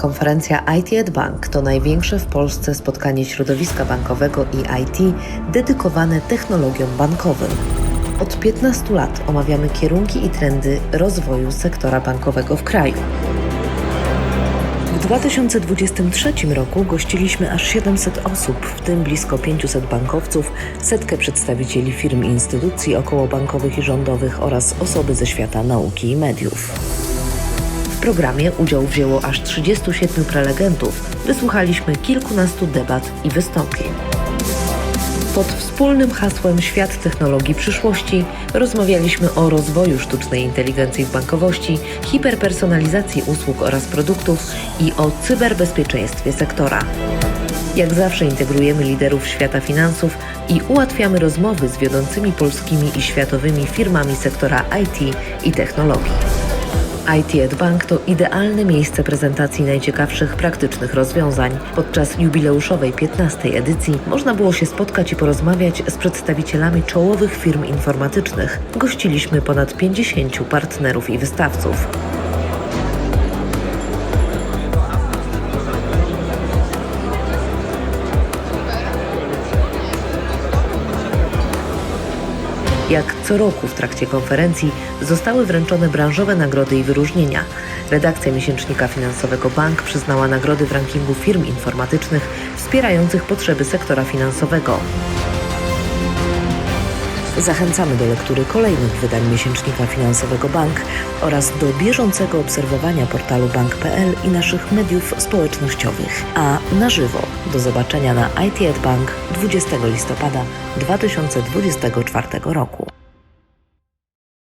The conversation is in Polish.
Konferencja IT at Bank to największe w Polsce spotkanie środowiska bankowego i IT dedykowane technologiom bankowym. Od 15 lat omawiamy kierunki i trendy rozwoju sektora bankowego w kraju. W 2023 roku gościliśmy aż 700 osób, w tym blisko 500 bankowców, setkę przedstawicieli firm i instytucji okołobankowych i rządowych oraz osoby ze świata nauki i mediów. Programie udział wzięło aż 37 prelegentów. Wysłuchaliśmy kilkunastu debat i wystąpień. Pod wspólnym hasłem Świat technologii przyszłości rozmawialiśmy o rozwoju sztucznej inteligencji w bankowości, hiperpersonalizacji usług oraz produktów i o cyberbezpieczeństwie sektora. Jak zawsze integrujemy liderów świata finansów i ułatwiamy rozmowy z wiodącymi polskimi i światowymi firmami sektora IT i technologii. IT at Bank to idealne miejsce prezentacji najciekawszych praktycznych rozwiązań. Podczas jubileuszowej 15. edycji można było się spotkać i porozmawiać z przedstawicielami czołowych firm informatycznych. Gościliśmy ponad 50 partnerów i wystawców. Jak co roku w trakcie konferencji zostały wręczone branżowe nagrody i wyróżnienia. Redakcja miesięcznika finansowego Bank przyznała nagrody w rankingu firm informatycznych wspierających potrzeby sektora finansowego. Zachęcamy do lektury kolejnych wydań miesięcznika finansowego Bank oraz do bieżącego obserwowania portalu bank.pl i naszych mediów społecznościowych. A na żywo do zobaczenia na IT at Bank 20 listopada 2024 roku.